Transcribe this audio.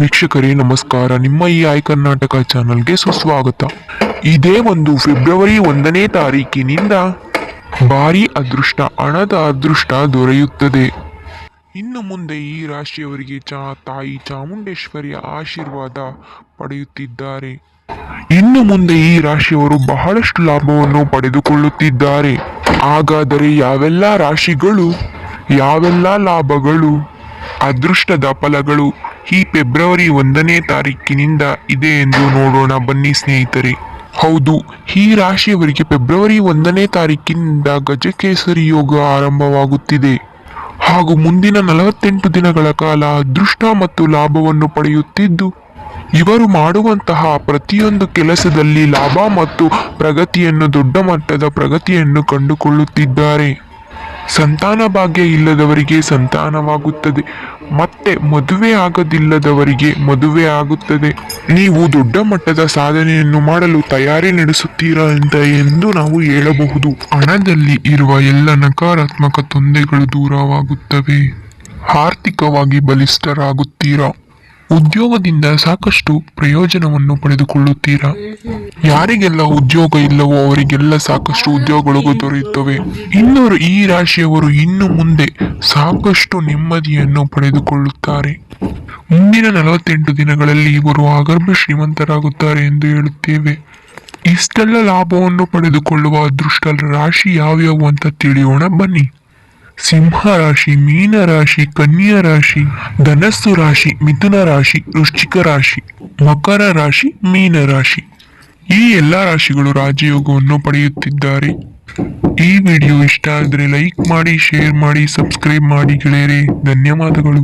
ವೀಕ್ಷಕರೇ, ನಮಸ್ಕಾರ. ನಿಮ್ಮ ಈ ಆಯ್ ಕರ್ನಾಟಕ ಚಾನಲ್ಗೆ ಸುಸ್ವಾಗತ. ಇದೇ ಒಂದು ಫೆಬ್ರವರಿ ಒಂದನೇ ತಾರೀಕಿನಿಂದ ಭಾರಿ ಅದೃಷ್ಟ, ಹಣದ ಅದೃಷ್ಟ ದೊರೆಯುತ್ತದೆ. ಇನ್ನು ಮುಂದೆ ಈ ರಾಶಿಯವರಿಗೆ ಚಾ, ತಾಯಿ ಚಾಮುಂಡೇಶ್ವರಿಯ ಆಶೀರ್ವಾದ ಪಡೆಯುತ್ತಿದ್ದಾರೆ. ಇನ್ನು ಮುಂದೆ ಈ ರಾಶಿಯವರು ಬಹಳಷ್ಟು ಲಾಭವನ್ನು ಪಡೆದುಕೊಳ್ಳುತ್ತಿದ್ದಾರೆ. ಹಾಗಾದರೆ ಯಾವೆಲ್ಲ ರಾಶಿಗಳು, ಯಾವೆಲ್ಲ ಲಾಭಗಳು, ಅದೃಷ್ಟದ ಫಲಗಳು ಈ ಫೆಬ್ರವರಿ ಒಂದನೇ ತಾರೀಕಿನಿಂದ ಇದೆ ಎಂದು ನೋಡೋಣ ಬನ್ನಿ ಸ್ನೇಹಿತರೆ. ಹೌದು, ಈ ರಾಶಿಯವರಿಗೆ ಫೆಬ್ರವರಿ ಒಂದನೇ ತಾರೀಕಿನಿಂದ ಗಜಕೇಸರಿ ಯೋಗ ಆರಂಭವಾಗುತ್ತಿದೆ. ಹಾಗೂ ಮುಂದಿನ ನಲವತ್ತೆಂಟು ದಿನಗಳ ಕಾಲ ಅದೃಷ್ಟ ಮತ್ತು ಲಾಭವನ್ನು ಪಡೆಯುತ್ತಿದ್ದು, ಇವರು ಮಾಡುವಂತಹ ಪ್ರತಿಯೊಂದು ಕೆಲಸದಲ್ಲಿ ಲಾಭ ಮತ್ತು ಪ್ರಗತಿಯನ್ನು ದೊಡ್ಡ ಮಟ್ಟದ ಪ್ರಗತಿಯನ್ನು ಕಂಡುಕೊಳ್ಳುತ್ತಿದ್ದಾರೆ. ಸಂತಾನ ಭಾಗ್ಯ ಇಲ್ಲದವರಿಗೆ ಸಂತಾನವಾಗುತ್ತದೆ. ಮತ್ತೆ ಮದುವೆ ಆಗದಿಲ್ಲದವರಿಗೆ ಮದುವೆ ಆಗುತ್ತದೆ. ನೀವು ದೊಡ್ಡ ಮಟ್ಟದ ಸಾಧನೆಯನ್ನು ಮಾಡಲು ತಯಾರಿ ನಡೆಸುತ್ತೀರಾ ಅಂತ ಎಂದು ನಾವು ಹೇಳಬಹುದು. ಹಣದಲ್ಲಿ ಇರುವ ಎಲ್ಲ ನಕಾರಾತ್ಮಕ ತೊಂದರೆಗಳು ದೂರವಾಗುತ್ತವೆ. ಆರ್ಥಿಕವಾಗಿ ಬಲಿಷ್ಠರಾಗುತ್ತೀರಾ? ಉದ್ಯೋಗದಿಂದ ಸಾಕಷ್ಟು ಪ್ರಯೋಜನವನ್ನು ಪಡೆದುಕೊಳ್ಳುತ್ತೀರಾ? ಯಾರಿಗೆಲ್ಲ ಉದ್ಯೋಗ ಇಲ್ಲವೋ ಅವರಿಗೆಲ್ಲ ಸಾಕಷ್ಟು ಉದ್ಯೋಗಗಳು ದೊರೆಯುತ್ತವೆ. ಇನ್ನೂರು ಈ ರಾಶಿಯವರು ಇನ್ನು ಮುಂದೆ ಸಾಕಷ್ಟು ನೆಮ್ಮದಿಯನ್ನು ಪಡೆದುಕೊಳ್ಳುತ್ತಾರೆ. ಮುಂದಿನ ನಲವತ್ತೆಂಟು ದಿನಗಳಲ್ಲಿ ಇವರು ಆಗರ್ಭ ಶ್ರೀಮಂತರಾಗುತ್ತಾರೆ ಎಂದು ಹೇಳುತ್ತೇವೆ. ಇಷ್ಟೆಲ್ಲ ಲಾಭವನ್ನು ಪಡೆದುಕೊಳ್ಳುವ ಅದೃಷ್ಟ ರಾಶಿ ಯಾವ್ಯಾವು ಅಂತ ತಿಳಿಯೋಣ, ಬನ್ನಿ. ಸಿಂಹ ರಾಶಿ, ಮೀನ ರಾಶಿ, ಕನ್ಯಾ ರಾಶಿ, ಧನಸ್ಸು ರಾಶಿ, ಮಿಥುನ ರಾಶಿ, ವೃಶ್ಚಿಕ ರಾಶಿ, ಮಕರ ರಾಶಿ, ಮೀನ ರಾಶಿ. ಈ ಎಲ್ಲಾ ರಾಶಿಗಳು ರಾಜಯೋಗವನ್ನು ಪಡೆಯುತ್ತಿದ್ದಾರೆ. ಈ ವಿಡಿಯೋ ಇಷ್ಟ ಆದರೆ ಲೈಕ್ ಮಾಡಿ, ಶೇರ್ ಮಾಡಿ, ಸಬ್ಸ್ಕ್ರೈಬ್ ಮಾಡಿ ಗೆಳೆಯರೇ. ಧನ್ಯವಾದಗಳು.